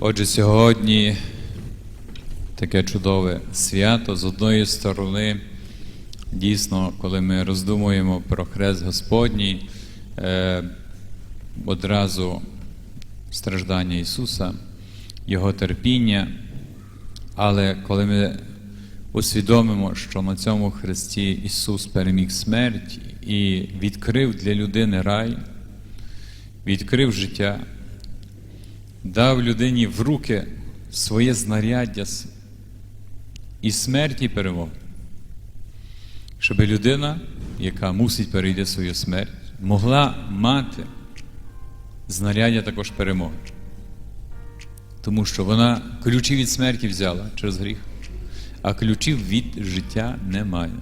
Отже, сьогодні таке чудове свято з одної сторони, дійсно, коли ми роздумуємо про хрест Господній, е, одразу страждання Ісуса, Його терпіння. Але коли ми усвідомимо, що на цьому хресті Ісус переміг смерть і відкрив для людини рай, відкрив життя, дав людині в руки своє знаряддя і смерть і перемогу. Щоб людина, яка мусить перейти свою смерть, могла мати знаряддя також перемоги. Тому що вона ключі від смерті взяла через гріх, а ключів від життя немає.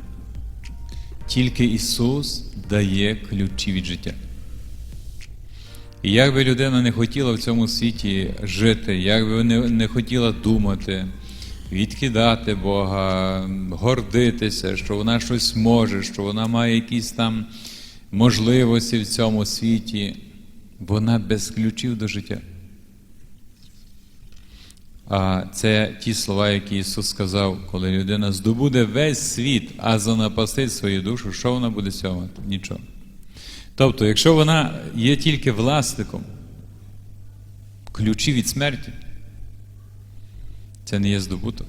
Тільки Ісус дає ключі від життя. І як би людина не хотіла в цьому світі жити, як би не, не хотіла думати, відкидати Бога, гордитися, що вона щось може, що вона має якісь там можливості в цьому світі, вона без ключів до життя. А це ті слова, які Ісус сказав, коли людина здобуде весь світ, а занапастить свою душу, що вона буде цього? Нічого. Тобто, якщо вона є тільки власником ключів від смерті, це не є здобуток,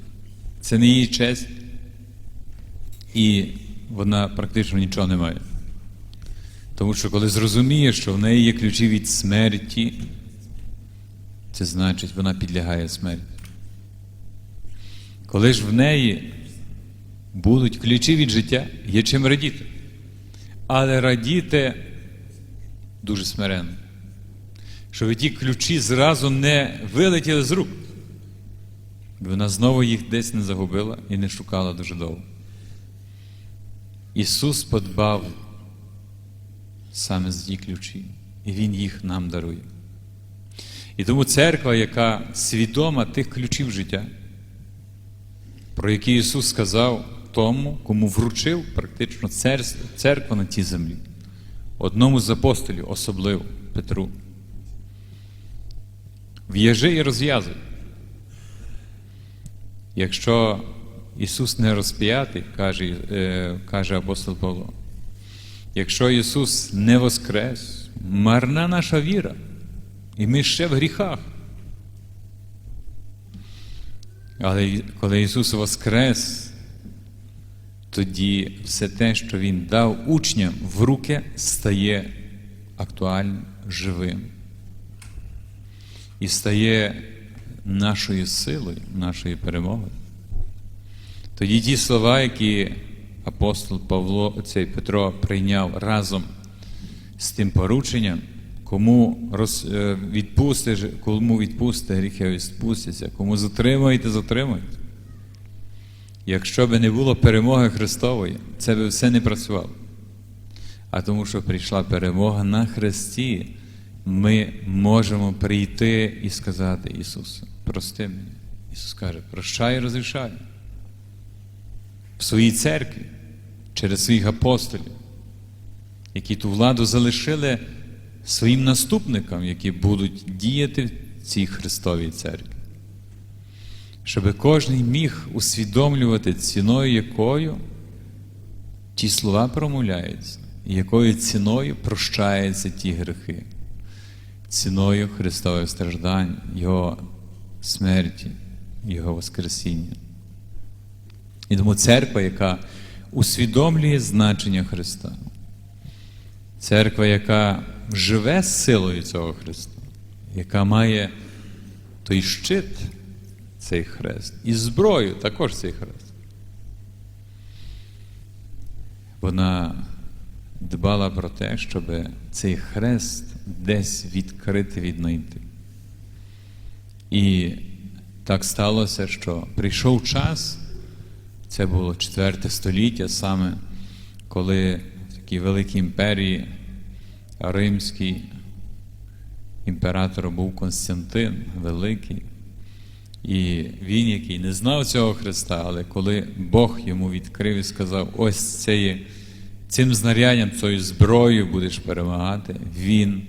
це не її честь, і вона практично нічого не має. Тому що коли зрозуміє, що в неї є ключі від смерті, це значить, вона підлягає смерті. Коли ж в неї будуть ключі від життя, є чим радіти. Але радіти дуже смиренно. Щоб ті ключі зразу не вилетіли з рук. Вона знову їх десь не загубила і не шукала дуже довго. Ісус подбав саме за ті ключі, і Він їх нам дарує. І тому церква, яка свідома тих ключів життя, про які Ісус сказав тому, кому вручив практично церкву на тій землі, одному з апостолів, особливо Петру. В'яжи і розв'язуй. Якщо Ісус не розп'ятий, каже, е, каже апостол Павло, якщо Ісус не воскрес, марна наша віра, і ми ще в гріхах. Але коли Ісус воскрес, тоді все те, що Він дав учням в руки, стає актуальним, живим. І стає нашою силою, нашою перемогою. Тоді ті слова, які апостол Павло, цей Петро прийняв разом з тим порученням, кому роз, е, відпусти, кому відпусти, гріхи відпустяться, кому затримаєте, затримаєте. Якщо би не було перемоги Христової, це би все не працювало. А тому, що прийшла перемога на Христі, ми можемо прийти і сказати Ісусу, прости мене. Ісус каже, прощай і розрішай. В своїй церкві, через своїх апостолів, які ту владу залишили своїм наступникам, які будуть діяти в цій Христовій церкві. Щоб кожен міг усвідомлювати ціною якою ті слова промовляються, і якою ціною прощаються ті грехи, ціною Христових страждань, Його смерті, Його Воскресіння. І тому церква, яка усвідомлює значення Христа, церква, яка живе з силою цього Христа, яка має той щит, цей хрест, і зброю також цей хрест. Вона дбала про те, щоб цей хрест десь відкрити віднайти. І так сталося, що прийшов час, це було 4 століття, саме коли в такій великій імперії римській імператором був Константин Великий. І він, який не знав цього Христа, але коли Бог йому відкрив і сказав, ось цією, цим знаряддям, цією зброєю будеш перемагати, він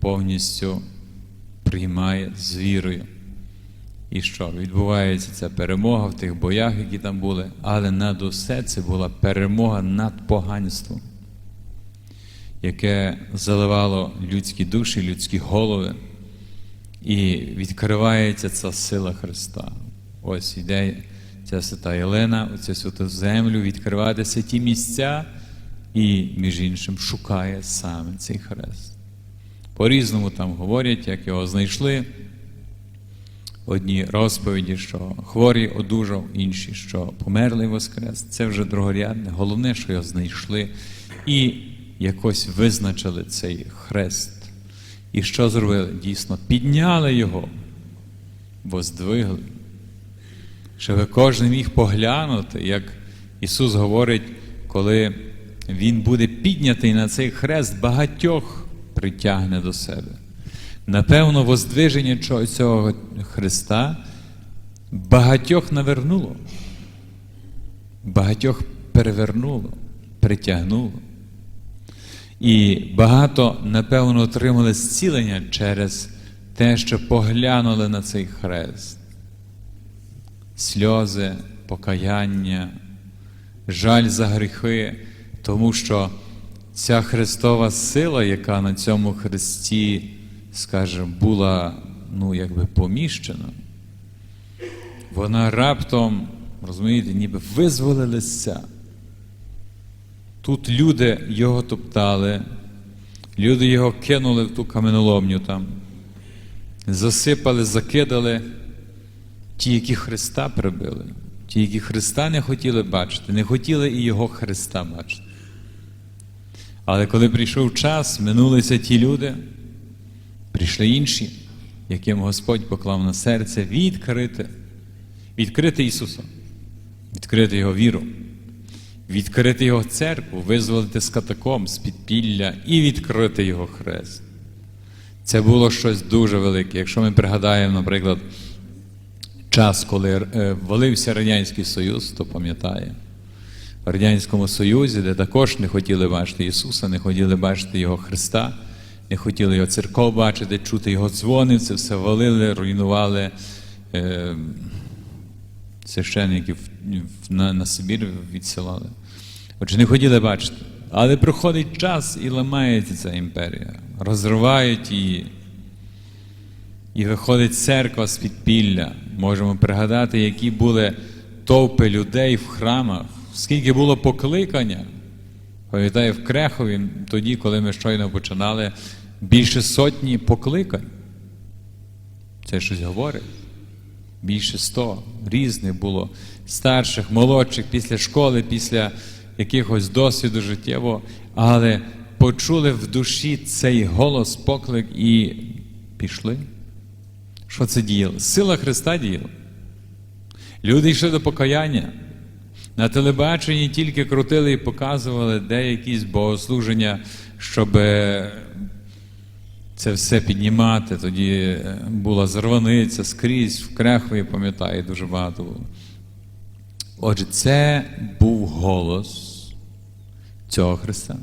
повністю приймає з вірою І що? Відбувається ця перемога в тих боях, які там були, але над усе це була перемога над поганством, яке заливало людські душі, людські голови. І відкривається ця сила Христа. Ось іде ця свята Єлена, оцю святу землю, відкриватися ті місця, і, між іншим, шукає саме цей хрест. По-різному там говорять, як його знайшли. Одні розповіді, що хворий одужав, інші, що померлий воскрес. Це вже другорядне. Головне, що його знайшли і якось визначили цей хрест. І що зробили? Дійсно, підняли його, воздвигли. Щоб кожен міг поглянути, як Ісус говорить, коли Він буде піднятий на цей хрест, багатьох притягне до себе. Напевно, воздвиження цього Христа багатьох навернуло, багатьох перевернуло, притягнуло. І багато, напевно, отримали зцілення через те, що поглянули на цей хрест. Сльози, покаяння, жаль за гріхи, тому що ця Христова сила, яка на цьому хресті, скажімо, була ну, якби поміщена, вона раптом, розумієте, ніби визволилася. Тут люди його топтали, люди його кинули в ту каменоломню там, засипали, закидали ті, які Христа прибили, ті, які Христа не хотіли бачити, не хотіли і Його Христа бачити. Але коли прийшов час, минулися ті люди, прийшли інші, яким Господь поклав на серце відкрити, відкрити Ісуса, відкрити Його віру відкрити його церкву, визволити з катаком, з підпілля і відкрити його хрест. Це було щось дуже велике. Якщо ми пригадаємо, наприклад, час, коли е, валився Радянський Союз, то пам'ятає. В Радянському Союзі, де також не хотіли бачити Ісуса, не хотіли бачити Його Христа, не хотіли його церков бачити, чути Його дзвони, це все валили, руйнували. Священників на, на Сибір відсилали. Отже, не хотіли бачити. Але проходить час і ламається ця імперія. Розривають її. І виходить церква з підпілля. Можемо пригадати, які були товпи людей в храмах, скільки було покликання. Пам'ятаю, в Крехові, тоді, коли ми щойно починали, більше сотні покликань. Це щось говорить більше сто різних було старших, молодших, після школи, після якихось досвіду життєвого, але почули в душі цей голос, поклик і пішли. Що це діяло? Сила Христа діяла. Люди йшли до покаяння. На телебаченні тільки крутили і показували де богослуження, щоб це все піднімати. Тоді е, була зарваниця скрізь, в Крехові, пам'ятаю, дуже багато було. Отже, це був голос цього Христа.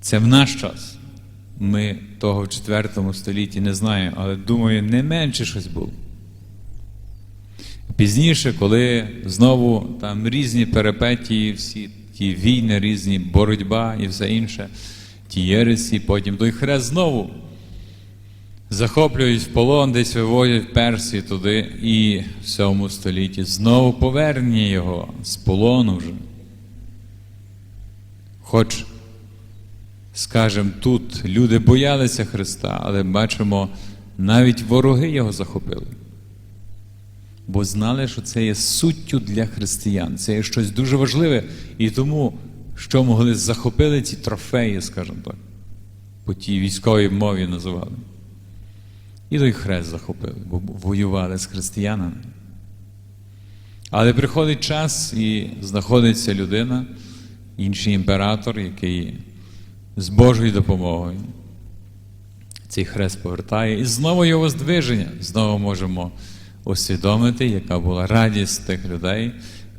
Це в наш час. Ми того в IV столітті не знаємо, але думаю, не менше щось було. Пізніше, коли знову там різні перипетії, всі ті війни, різні боротьба і все інше ті єресі, потім той хрест знову захоплюють в полон, десь виводять Персії туди і в 7 столітті знову повернення його з полону вже. Хоч, скажімо, тут люди боялися Христа, але бачимо, навіть вороги його захопили. Бо знали, що це є суттю для християн, це є щось дуже важливе. І тому що могли захопили ці трофеї, скажімо так, по тій військовій мові називали. І той хрест захопили, бо воювали з християнами. Але приходить час і знаходиться людина, інший імператор, який з Божою допомогою цей хрест повертає, і знову його здвиження. Знову можемо усвідомити, яка була радість тих людей,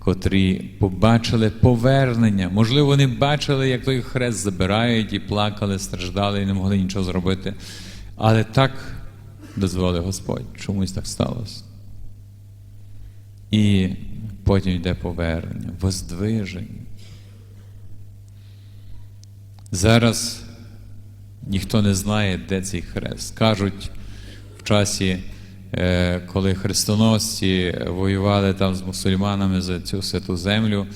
котрі побачили повернення. Можливо, вони бачили, як той хрест забирають і плакали, страждали і не могли нічого зробити. Але так дозволив Господь. Чомусь так сталося. І потім йде повернення, воздвиження. Зараз ніхто не знає, де цей хрест. Кажуть, в часі, коли хрестоносці воювали там з мусульманами за цю святу землю,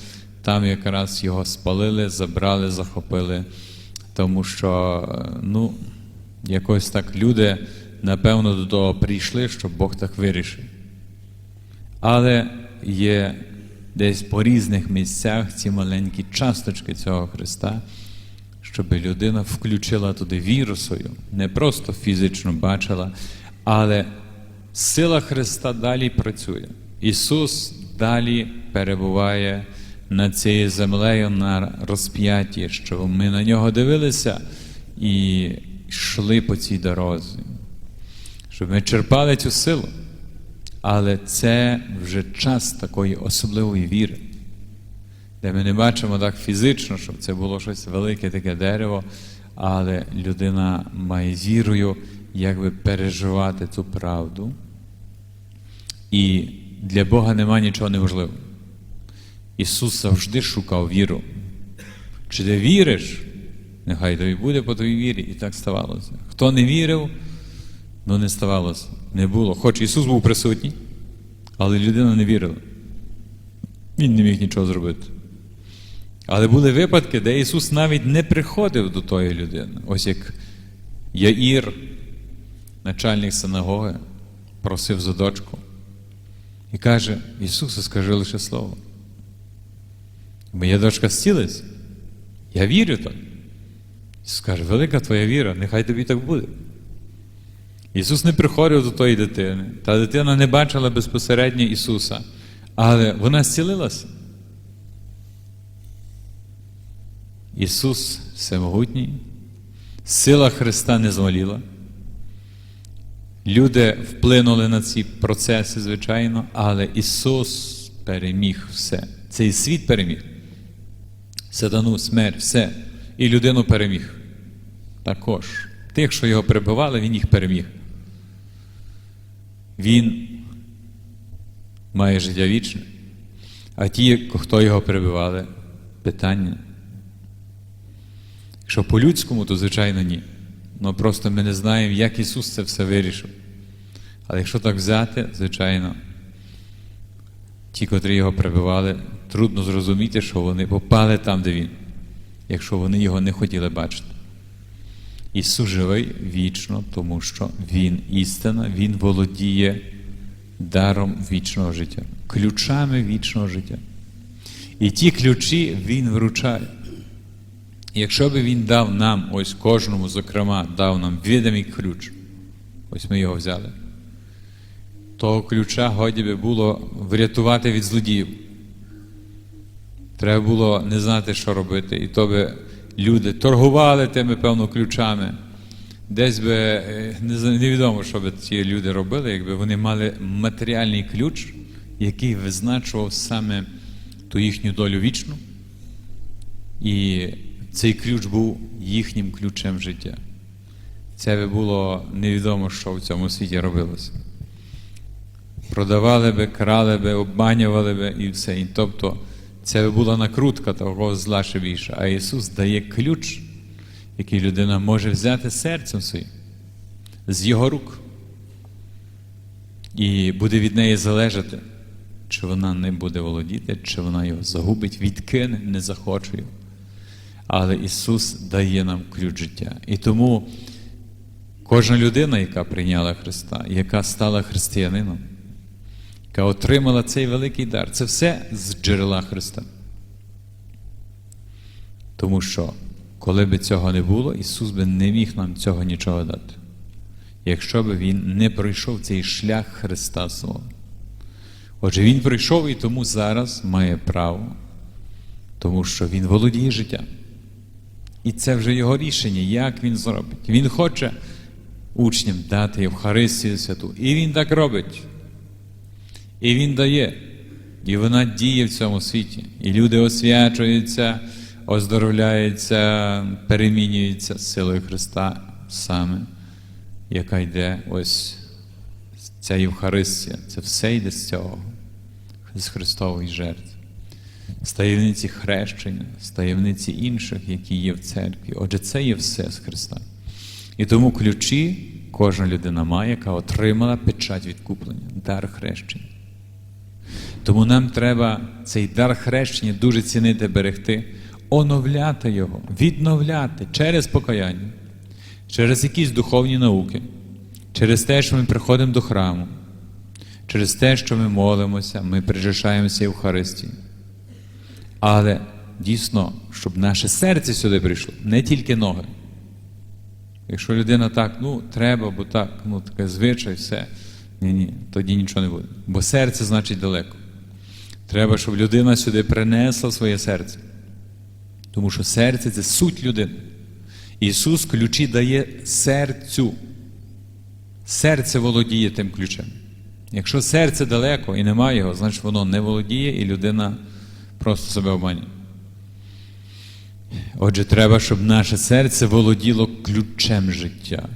там якраз його спалили, забрали, захопили, тому що, е, ну, якось так люди, напевно, до того прийшли, що Бог так вирішив. Але є десь по різних місцях ці маленькі часточки цього Христа, щоб людина включила туди віру свою, не просто фізично бачила, але сила Христа далі працює. Ісус далі перебуває над цією землею на розп'ятті, щоб ми на нього дивилися і йшли по цій дорозі, щоб ми черпали цю силу. Але це вже час такої особливої віри, де ми не бачимо так фізично, щоб це було щось велике, таке дерево, але людина має вірою якби переживати цю правду. І для Бога немає нічого неможливого. Ісус завжди шукав віру. Чи ти віриш? Нехай тобі буде по твоїй вірі, і так ставалося. Хто не вірив, ну не ставалося, не було. Хоч Ісус був присутній, але людина не вірила. Він не міг нічого зробити. Але були випадки, де Ісус навіть не приходив до тої людини. Ось як Яїр, начальник синагоги, просив за дочку. І каже: Ісусе, скажи лише слово. Моя дочка зцілиться. Я вірю так. Ісус каже, велика твоя віра, нехай тобі так буде. Ісус не приходив до тої дитини. Та дитина не бачила безпосередньо Ісуса, але вона зцілилася. Ісус всемогутній, сила Христа не змоліла. Люди вплинули на ці процеси, звичайно, але Ісус переміг все. Цей світ переміг. Сатану, смерть, все. І людину переміг. Також. Тих, що його перебивали, він їх переміг. Він має життя вічне. А ті, хто його перебивали, питання. Якщо по-людському, то звичайно ні. Ну просто ми не знаємо, як Ісус це все вирішив. Але якщо так взяти, звичайно, ті, котрі його прибивали, трудно зрозуміти, що вони попали там, де він, якщо вони його не хотіли бачити. Ісус живий вічно, тому що Він істина, Він володіє даром вічного життя, ключами вічного життя. І ті ключі Він вручає. Якщо би він дав нам, ось кожному, зокрема, дав нам відомий ключ, ось ми його взяли, того ключа годі би було врятувати від злодіїв. Треба було не знати, що робити. І то би люди торгували тими, певно, ключами. Десь би е, невідомо, що би ці люди робили, якби вони мали матеріальний ключ, який визначував саме ту їхню долю вічну. І цей ключ був їхнім ключем життя. Це би було невідомо, що в цьому світі робилося. Продавали би, крали би, обманювали би і все. І тобто це би була накрутка того зла ще більше. А Ісус дає ключ, який людина може взяти серцем своїм, з Його рук. І буде від неї залежати, чи вона не буде володіти, чи вона його загубить, відкине, не захоче його. Але Ісус дає нам ключ життя. І тому кожна людина, яка прийняла Христа, яка стала християнином, яка отримала цей великий дар, це все з джерела Христа. Тому що, коли б цього не було, Ісус би не міг нам цього нічого дати, якщо б Він не пройшов цей шлях Христа свого. Отже, Він прийшов і тому зараз має право, тому що Він володіє життям. І це вже його рішення, як він зробить. Він хоче учням дати Євхаристію святу. І він так робить. І він дає. І вона діє в цьому світі. І люди освячуються, оздоровляються, перемінюються силою Христа саме, яка йде ось ця Євхаристія, це все йде з цього, з Христової жертви. З таємниці хрещення, з таємниці інших, які є в церкві. Отже, це є все з Христа. І тому ключі кожна людина має, яка отримала печать відкуплення, дар хрещення. Тому нам треба цей дар хрещення дуже цінити, берегти, оновляти його, відновляти через покаяння, через якісь духовні науки, через те, що ми приходимо до храму, через те, що ми молимося, ми причащаємося Євхаристії. Але дійсно, щоб наше серце сюди прийшло, не тільки ноги. Якщо людина так, ну треба, бо так, ну таке звичай, все. Ні, ні, тоді нічого не буде. Бо серце значить далеко. Треба, щоб людина сюди принесла своє серце. Тому що серце це суть людини. Ісус ключі дає серцю. Серце володіє тим ключем. Якщо серце далеко і немає його, значить воно не володіє, і людина просто себе обманює. Отже, треба, щоб наше серце володіло ключем життя.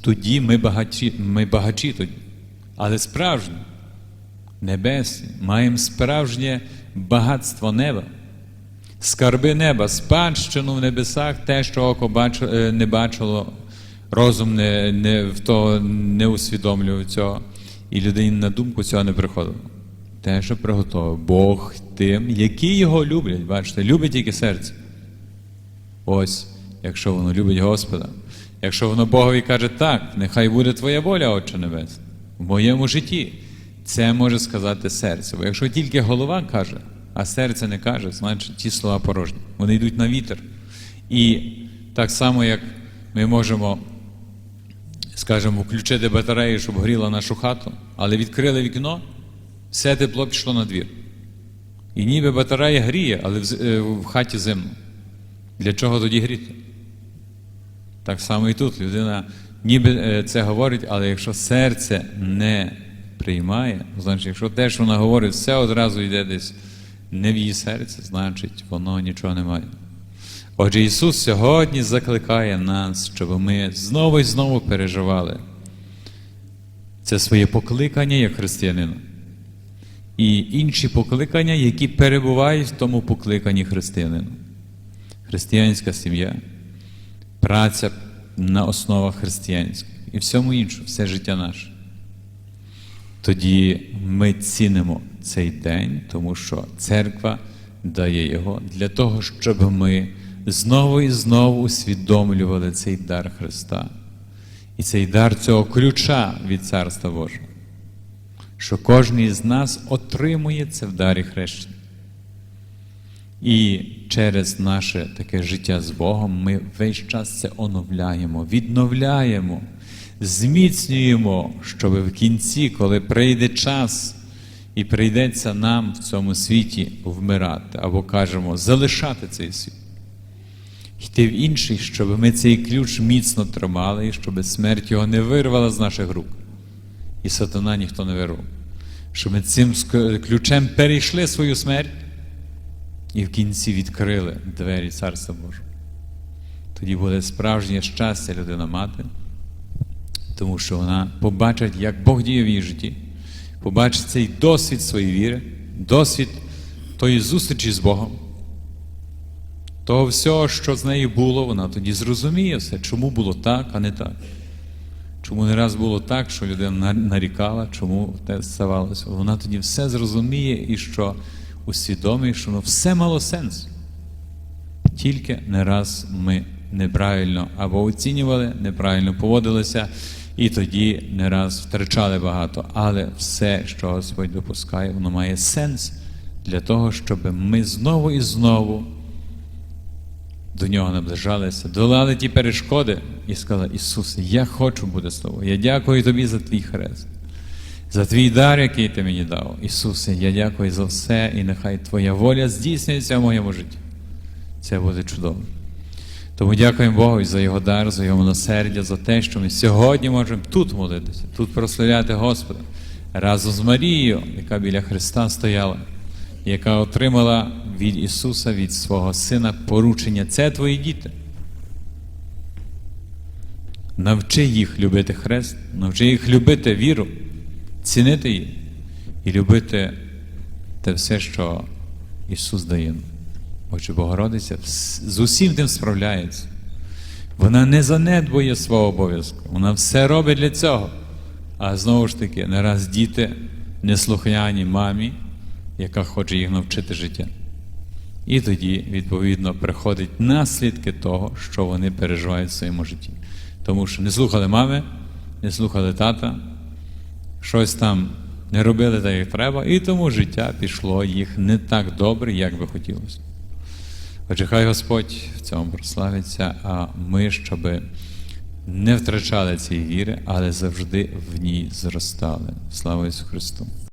Тоді ми багачі, ми багачі тоді, але справжні, небесні, маємо справжнє багатство неба, скарби неба, спадщину в небесах, те, що око бач, е, не бачило, розум не, не, в то не усвідомлював цього, і людині на думку цього не приходило. Те, що приготовив Бог тим, які його люблять. Бачите, любить тільки серце. Ось, якщо воно любить Господа, якщо воно Богові каже, так, нехай буде Твоя воля, Отче Небесний, в моєму житті, це може сказати серце. Бо якщо тільки голова каже, а серце не каже, значить ті слова порожні. Вони йдуть на вітер. І так само, як ми можемо, скажімо, включити батарею, щоб гріла нашу хату, але відкрили вікно, все тепло пішло на двір. І ніби батарея гріє, але в, е, хаті зимно. Для чого тоді гріти? Так само і тут людина ніби е, це говорить, але якщо серце не приймає, значить, якщо те, що вона говорить, все одразу йде десь не в її серце, значить воно нічого не має. Отже, Ісус сьогодні закликає нас, щоб ми знову і знову переживали це своє покликання як християнина. І інші покликання, які перебувають в тому покликанні християнина християнська сім'я, праця на основах християнських і всьому іншому, все життя наше. Тоді ми цінимо цей день, тому що церква дає його для того, щоб ми знову і знову усвідомлювали цей дар Христа. І цей дар цього ключа від Царства Божого, що кожен із нас отримує це в дарі хрещення. І через наше таке життя з Богом ми весь час це оновляємо, відновляємо, зміцнюємо, щоб в кінці, коли прийде час і прийдеться нам в цьому світі вмирати, або кажемо, залишати цей світ, йти в інший, щоб ми цей ключ міцно тримали, і щоб смерть його не вирвала з наших рук. І сатана ніхто не вирвав. Щоб ми цим ключем перейшли свою смерть і в кінці відкрили двері Царства Божого. Тоді буде справжнє щастя людина мати, тому що вона побачить, як Бог діє в її житті, побачить цей досвід своєї віри, досвід тої зустрічі з Богом. Того всього, що з нею було, вона тоді зрозуміє все, чому було так, а не так. Чому не раз було так, що людина нарікала, чому те ставалося. Вона тоді все зрозуміє і що усвідомить, що воно все мало сенс. Тільки не раз ми неправильно або оцінювали, неправильно поводилися, і тоді не раз втрачали багато. Але все, що Господь допускає, воно має сенс для того, щоб ми знову і знову до нього наближалися, долали ті перешкоди і сказали, Ісусе, я хочу бути з тобою. Я дякую тобі за твій хрест, за твій дар, який ти мені дав. Ісусе, я дякую за все, і нехай Твоя воля здійснюється в моєму житті. Це буде чудово. Тому дякуємо Богу за Його дар, за Його милосердя, за те, що ми сьогодні можемо тут молитися, тут прославляти Господа разом з Марією, яка біля Христа стояла, яка отримала від Ісуса, від свого Сина поручення. Це твої діти. Навчи їх любити хрест, навчи їх любити віру, цінити її і любити те все, що Ісус дає. Отже, Богородиця з усім тим справляється. Вона не занедбує свого обов'язку, вона все робить для цього. А знову ж таки, не раз діти неслухняні мамі, яка хоче їх навчити життя. І тоді, відповідно, приходять наслідки того, що вони переживають в своєму житті. Тому що не слухали мами, не слухали тата, щось там не робили так, як треба, і тому життя пішло їх не так добре, як би хотілося. Отже, хай Господь в цьому прославиться, а ми, щоб не втрачали цієї віри, але завжди в ній зростали. Слава Ісусу Христу!